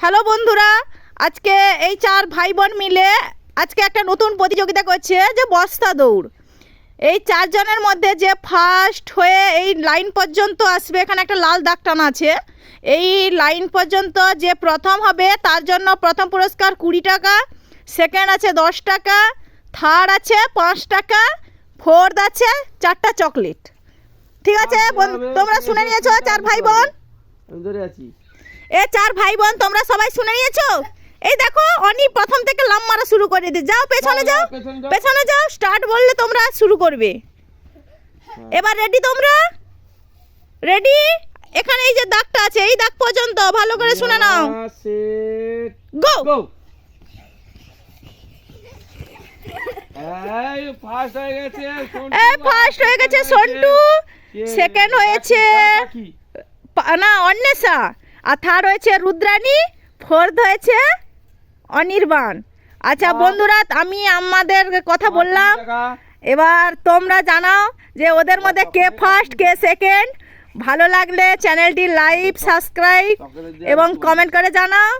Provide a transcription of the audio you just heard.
Hello বন্ধুরা আজকে এই চার ভাই বোন মিলে আজকে একটা নতুন প্রতিযোগিতা করছে যে বস্তা দৌড়। এই চারজনের মধ্যে যে ফার্স্ট হয়ে এই লাইন পর্যন্ত আসবে এখানে একটা লাল দাগ টানা আছে। এই লাইন পর্যন্ত যে প্রথম হবে তার জন্য প্রথম পুরস্কার কুড়ি টাকা সেকেন্ড আছে দশ টাকা থার্ড আছে পাঁচ টাকা ফোর্থ আছে চারটা চকলেট ঠিক আছে তোমরা শুনে নিয়েছো চার ভাই বোন আছি। এ চার ভাই বোন তোমরা সবাই শুনে নিয়েছো? এই দেখো অনি প্রথম থেকে লাম মারা শুরু করে দি যাও পেছনে যাও পেছনে যাও। স্টার্ট বললে তোমরা শুরু করবে। এবার রেডি তোমরা? রেডি এখানে এই যে দাগটা আছে এই দাগ পর্যন্ত ভালো করে শুনে নাও। গো গো এই ফার্স্ট হয়ে গেছে সন্টু এই ফার্স্ট হয়ে গেছে সন্টু। সেকেন্ড হয়েছে। না অন্বেষা। আর থার্ড হয়েছে রুদ্রাণী ফোর্থ হয়েছে অনির্বাণ। আচ্ছা। বন্ধুরা আমি আমাদের কথা বললাম। এবার তোমরা জানাও যে ওদের মধ্যে কে ফার্স্ট কে সেকেন্ড ভালো লাগলে চ্যানেলটি লাইক সাবস্ক্রাইব এবং কমেন্ট করে জানাও।